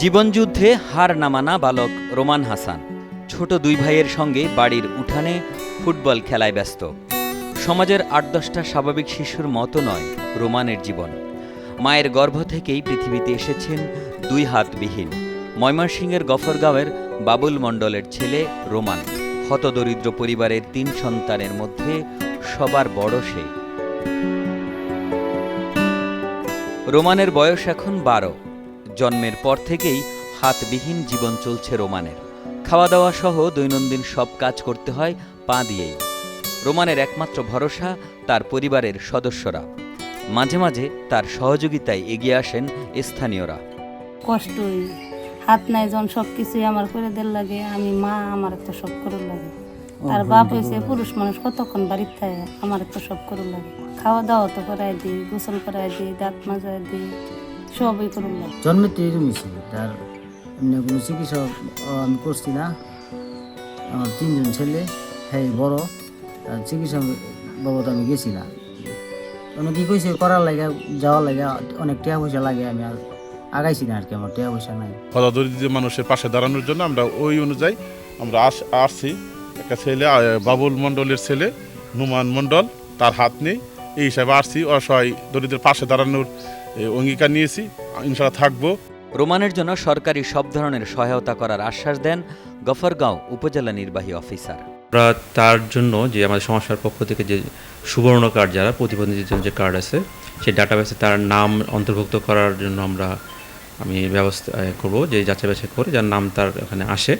জীবনযুদ্ধে হার নামানা বালক রোমান হাসান। ছোট দুই ভাইয়ের সঙ্গে বাড়ির উঠানে ফুটবল খেলায় ব্যস্ত। সমাজের আট দশটা স্বাভাবিক শিশুর মতো নয় রোমানের জীবন। মায়ের গর্ভ থেকেই পৃথিবীতে এসেছেন দুই হাতবিহীন। ময়মনসিংহের গফরগাঁওয়ের বাবুল মণ্ডলের ছেলে রোমান। হতদরিদ্র পরিবারের তিন সন্তানের মধ্যে সবার বড় সে রোমানের বয়স এখন বারো। জন্মের পর থেকেই হাতবিহীন জীবন চলছে রোমানের। খাওয়া দাওয়া সহ দৈনন্দিন সব কাজ করতে হয় পা দিয়েই। রোমানের একমাত্র ভরসা তার পরিবারের সদস্যরা। মাঝে মাঝে তার সহযোগিতায় এগিয়ে আসেন স্থানীয়রা। কষ্টই হাত নাই জন সব কিছুই আমার করে দেল লাগে আমি মা আমার তো সব করে লাগে। আর বাপ হয়েছে পুরুষ মানুষ কতক্ষণ বাড়িতে থাকে আমার তো সব করে লাগে। খাওয়া দাওয়া তো করাই দিই গোসল করাই দিই দাঁত মাজাই দিই। সবই করে লাগে জন্মের তো এরকমই ছিল তার এমনি কোনো চিকিৎসা আমি করছি না। আমার তিনজন ছেলে হ্যাঁ বড় তার চিকিৎসা বাবদ আমি গেছি না। অনেক কী কইছে করার লাগে যাওয়ার লাগে অনেক টাকা পয়সা লাগে আমি আর আগাইছি না আর কি আমার টাকা পয়সা নাই। হতদরিদ্র মানুষের পাশে দাঁড়ানোর জন্য আমরা ওই অনুযায়ী আমরা আস আসছি। একটা ছেলে বাবুল মণ্ডলের ছেলে নুমান মণ্ডল তার হাত নেই। এই হিসাবে আসছি। অসহায় দরিদ্রের পাশে দাঁড়ানোর অঙ্গীকার নিয়েছি। ইনশাল্লাহ থাকব। রোমানের জন্য সরকারি সব ধরনের সহায়তা করার আশ্বাস দেন গফরগাঁও উপজেলা নির্বাহী অফিসার। আমরা তার জন্য যে আমাদের সংস্থার পক্ষ থেকে যে সুবর্ণ কার্ড যারা প্রতিবন্ধীদের জন্য যে কার্ড আছে সেই ডাটাবেসে তার নাম অন্তর্ভুক্ত করার জন্য আমরা আমি ব্যবস্থা করব যে যাচাই বাছাই করে যার নাম তার এখানে আসে।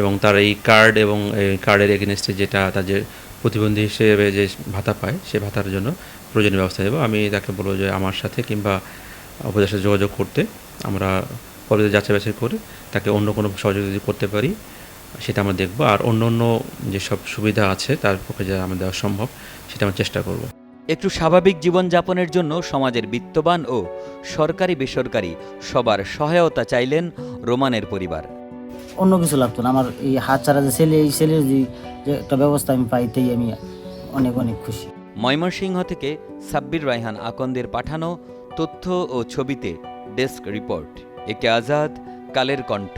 এবং তার এই কার্ড এবং এই কার্ডের এগেনস্টে যেটা তার যে প্রতিবন্ধী হিসেবে যে ভাতা পায়, সে ভাতার জন্য প্রয়োজনীয় ব্যবস্থা দেবো আমি তাকে বলব যে আমার সাথে কিংবা উপদের সাথে যোগাযোগ করতে, আমরা পরবর্তী যাচাই বাছাই করে তাকে অন্য কোনো সহযোগিতা যদি করতে পারি, সেটা আমরা দেখব। আর অন্য অন্য যেসব সুবিধা আছে, তার পক্ষে যা আমাদের দেওয়া সম্ভব, সেটা আমরা চেষ্টা করব। একটু স্বাভাবিক জীবনযাপনের জন্য সমাজের বিত্তবান ও সরকারি বেসরকারি সবার সহায়তা চাইলেন রোমানের পরিবার। অন্য কিছু লাগতো না। আমার এই হাত ছাড়া যে ছেলে এই ছেলের যে একটা ব্যবস্থা আমি পাইতেই আমি অনেক অনেক খুশি। ময়মনসিংহ থেকে সাব্বির রায়হান আকন্দের পাঠানো তথ্য ও ছবিতে ডেস্ক রিপোর্ট। একে আজাদ, কালের কণ্ঠ।